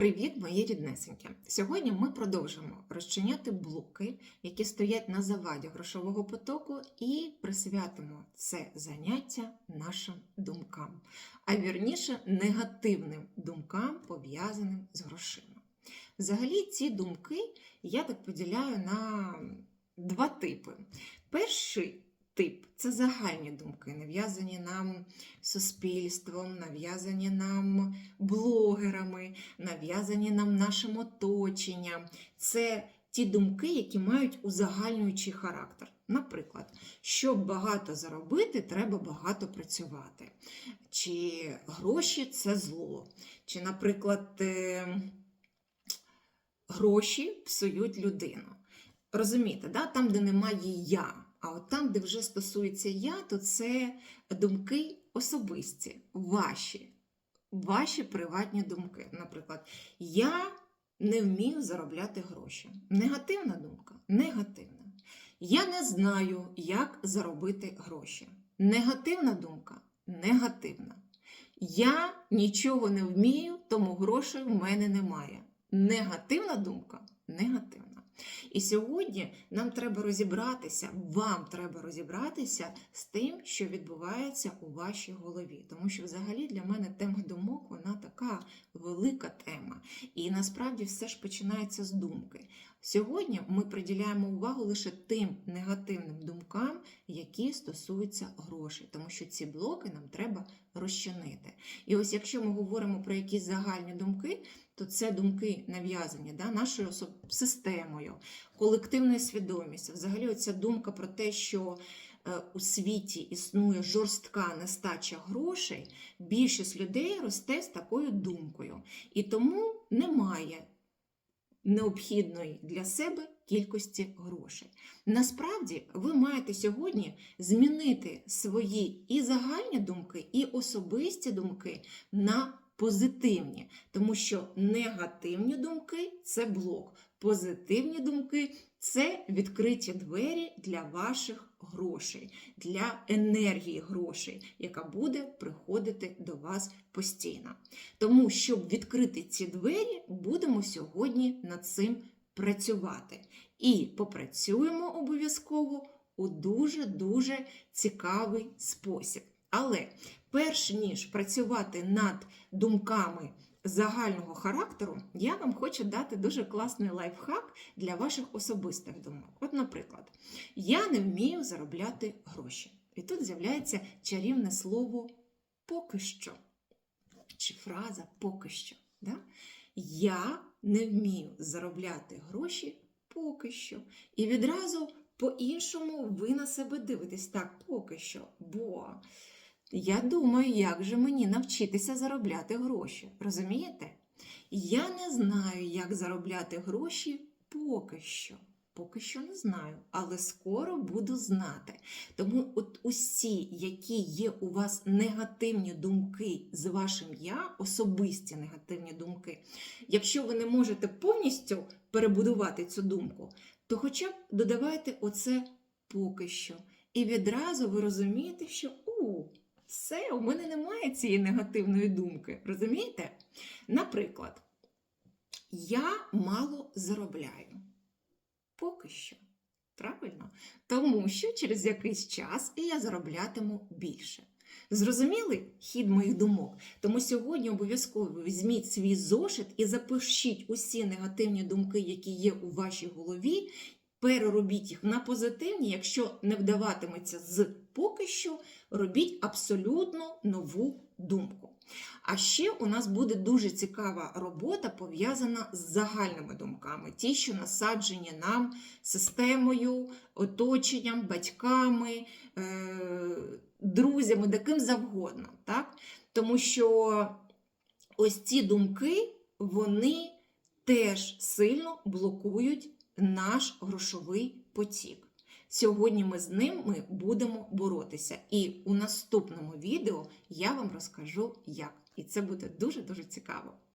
Привіт, мої ріднесенькі! Сьогодні ми продовжимо розчиняти блоки, які стоять на заваді грошового потоку, і присвятимо це заняття нашим думкам, а вірніше негативним думкам, пов'язаним з грошима. Взагалі, ці думки я так поділяю на два типи. Перший тип це загальні думки, нав'язані нам суспільством, нав'язані нам блогерами, нав'язані нам нашим оточенням. Це ті думки, які мають узагальнюючий характер. Наприклад, щоб багато заробити, треба багато працювати. Чи гроші це зло. Чи, наприклад, е, гроші псують людину. Розумієте, да? там, де немає я, а от там, де вже стосується я, то це думки особисті, ваші, ваші приватні думки. Наприклад, я не вмію заробляти гроші. Негативна думка? Негативна. Я не знаю, як заробити гроші. Негативна думка? Негативна. Я нічого не вмію, тому грошей в мене немає. Негативна думка? Негативна. І сьогодні нам треба розібратися, вам треба розібратися з тим, що відбувається у вашій голові. Тому що, взагалі, для мене тема думок вона така велика тема. І насправді все ж починається з думки. Сьогодні ми приділяємо увагу лише тим негативним думкам, які стосуються грошей, тому що ці блоки нам треба розчинити. І ось якщо ми говоримо про якісь загальні думки, то це думки нав'язані да, нашою системою, колективною свідомістю. Взагалі, оця думка про те, що е, у світі існує жорстка нестача грошей, більшість людей росте з такою думкою. І тому немає необхідної для себе кількості грошей. Насправді, ви маєте сьогодні змінити свої і загальні думки, і особисті думки на позитивні, тому що негативні думки це блок, позитивні думки це відкриті двері для ваших грошей, для енергії грошей, яка буде приходити до вас постійно. Тому, щоб відкрити ці двері, будемо сьогодні над цим працювати. І попрацюємо обов'язково у дуже-дуже цікавий спосіб. Але перш ніж працювати над думками загального характеру, я вам хочу дати дуже класний лайфхак для ваших особистих думок. От, наприклад, я не вмію заробляти гроші. І тут з'являється чарівне слово поки що. Чи фраза поки що. Да? Я не вмію заробляти гроші поки що. І відразу по-іншому ви на себе дивитесь так, поки що. Бо я думаю, як же мені навчитися заробляти гроші. Розумієте? Я не знаю, як заробляти гроші поки що. Поки що не знаю, але скоро буду знати. Тому от усі, які є у вас негативні думки з вашим я, особисті негативні думки, якщо ви не можете повністю перебудувати цю думку, то хоча б додавайте оце поки що. І відразу ви розумієте, що у, все, у мене немає цієї негативної думки. Розумієте? Наприклад, я мало заробляю. Поки що. Правильно? Тому що через якийсь час я зароблятиму більше. Зрозуміли хід моїх думок? Тому сьогодні обов'язково візьміть свій зошит і запишіть усі негативні думки, які є у вашій голові, переробіть їх на позитивні, якщо не вдаватиметься з поки що, робіть абсолютно нову думку. А ще у нас буде дуже цікава робота пов'язана з загальними думками, ті, що насаджені нам системою, оточенням, батьками, е, друзями, де ким завгодно. Так? Тому що ось ці думки, вони теж сильно блокують наш грошовий потік. Сьогодні ми з ними будемо боротися. І у наступному відео я вам розкажу як. І це буде дуже-дуже цікаво.